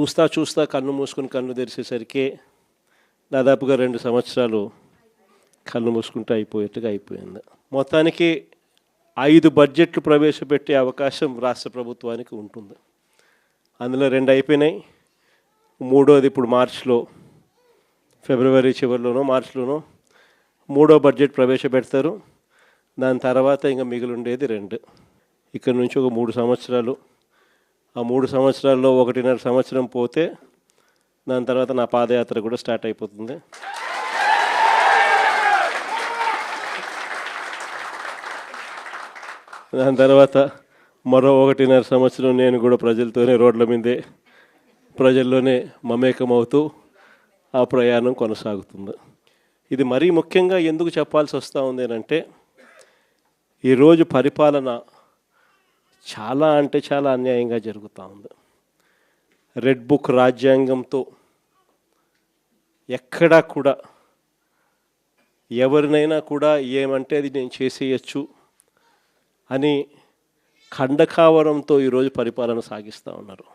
చూస్తా చూస్తా కన్ను మూసుకుని కన్ను తెరిచేసరికి దాదాపుగా రెండు సంవత్సరాలు కన్ను మూసుకుంటూ అయిపోయేట్టుగా అయిపోయింది. మొత్తానికి ఐదు బడ్జెట్లు ప్రవేశపెట్టే అవకాశం రాష్ట్ర ప్రభుత్వానికి ఉంటుంది. అందులో రెండు అయిపోయినాయి. మూడోది ఇప్పుడు మార్చిలో ఫిబ్రవరి చివరిలోనో మార్చిలోనో మూడో బడ్జెట్ ప్రవేశపెడతారు. దాని తర్వాత ఇంకా మిగిలి ఉండేది రెండు. ఇక్కడ నుంచి ఒక మూడు సంవత్సరాలు ఆ మూడు సంవత్సరాల్లో ఒకటిన్నర సంవత్సరం పోతే దాని తర్వాత నా పాదయాత్ర కూడా స్టార్ట్ అయిపోతుంది. దాని తర్వాత మరో ఒకటిన్నర సంవత్సరం నేను కూడా ప్రజలతోనే రోడ్ల మీదే ప్రజల్లోనే మమేకమవుతూ ఆ ప్రయాణం కొనసాగుతుంది. ఇది మరీ ముఖ్యంగా ఎందుకు చెప్పాల్సి వస్తూ ఉంది అని అంటే ఈరోజు పరిపాలన చాలా అంటే చాలా అన్యాయంగా జరుగుతూ ఉంది. రెడ్ బుక్ రాజ్యాంగంతో ఎక్కడా కూడా ఎవరినైనా కూడా ఏమంటే అది నేను చేసేయచ్చు అని ఖండకావరంతో ఈరోజు పరిపాలన సాగిస్తూ ఉన్నారు.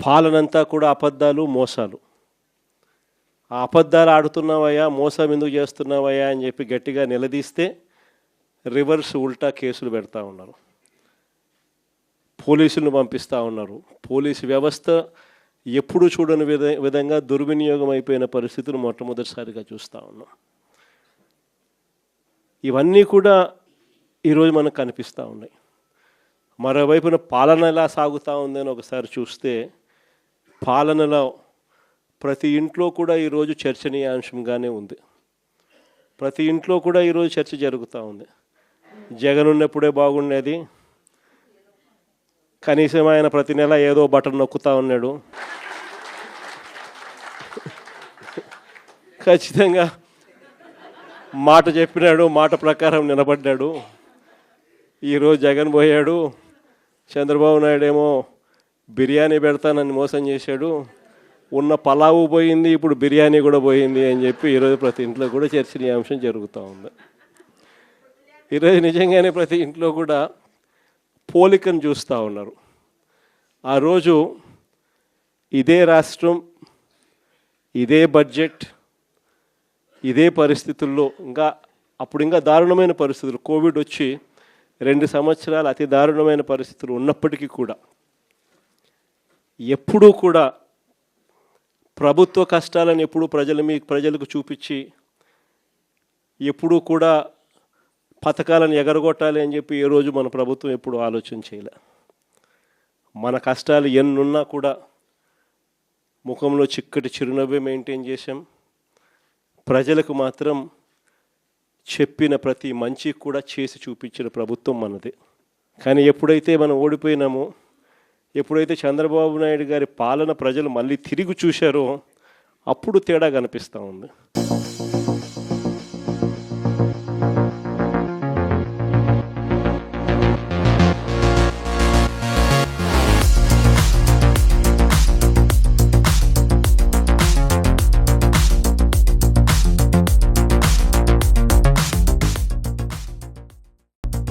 పాలనంతా కూడా అబద్ధాలు మోసాలు. ఆ అబద్ధాలు ఆడుతున్నావయ్యా మోసం ఎందుకు చేస్తున్నావయ్యా అని చెప్పి గట్టిగా నిలదీస్తే రివర్స్ ఉల్టా కేసులు పెడతా ఉన్నారు. పోలీసులను పంపిస్తూ ఉన్నారు. పోలీసు వ్యవస్థ ఎప్పుడు చూడని విధ విధంగా దుర్వినియోగం అయిపోయిన పరిస్థితులు మొట్టమొదటిసారిగా చూస్తూ ఉన్నాం. ఇవన్నీ కూడా ఈరోజు మనకు కనిపిస్తూ ఉన్నాయి. మరోవైపున పాలన ఎలా సాగుతూ ఉందని ఒకసారి చూస్తే పాలనలో ప్రతి ఇంట్లో కూడా ఈరోజు చర్చనీయాంశంగానే ఉంది. ప్రతి ఇంట్లో కూడా ఈరోజు చర్చ జరుగుతూ ఉంది. జగన్ ఉన్నప్పుడే బాగుండేది. కనీసం ఆయన ప్రతి నెల ఏదో బటన్ నొక్కుతా ఉన్నాడు. ఖచ్చితంగా మాట చెప్పినాడు మాట ప్రకారం నిలబడ్డాడు. ఈరోజు జగన్ పోయాడు. చంద్రబాబు నాయుడు ఏమో బిర్యానీ పెడతానని మోసం చేశాడు. ఉన్న పలావు పోయింది ఇప్పుడు బిర్యానీ కూడా పోయింది అని చెప్పి ఈరోజు ప్రతి ఇంట్లో కూడా చర్చనీయాంశం జరుగుతూ ఉంది. ఈరోజు నిజంగానే ప్రతి ఇంట్లో కూడా పోలికను చూస్తూ ఉన్నారు. ఆ రోజు ఇదే రాష్ట్రం ఇదే బడ్జెట్ ఇదే పరిస్థితుల్లో ఇంకా అప్పుడు ఇంకా దారుణమైన పరిస్థితులు. కోవిడ్ వచ్చి రెండు సంవత్సరాలు అతి దారుణమైన పరిస్థితులు ఉన్నప్పటికీ కూడా ఎప్పుడూ కూడా ప్రభుత్వ కష్టాలను ఎప్పుడూ ప్రజల మీ ప్రజలకు చూపించి ఎప్పుడూ కూడా పథకాలను ఎగరగొట్టాలి అని చెప్పి ఏ రోజు మన ప్రభుత్వం ఎప్పుడు ఆలోచన చేయలే. మన కష్టాలు ఎన్నున్నా కూడా ముఖంలో చిక్కటి చిరునవ్వే మెయింటైన్ చేశాం. ప్రజలకు మాత్రం చెప్పిన ప్రతి మంచి కూడా చేసి చూపించిన ప్రభుత్వం మనది. కానీ ఎప్పుడైతే మనం ఓడిపోయినామో ఎప్పుడైతే చంద్రబాబు నాయుడు గారి పాలన ప్రజలు మళ్ళీ తిరిగి చూశారో అప్పుడు తేడా కనిపిస్తూ ఉంది.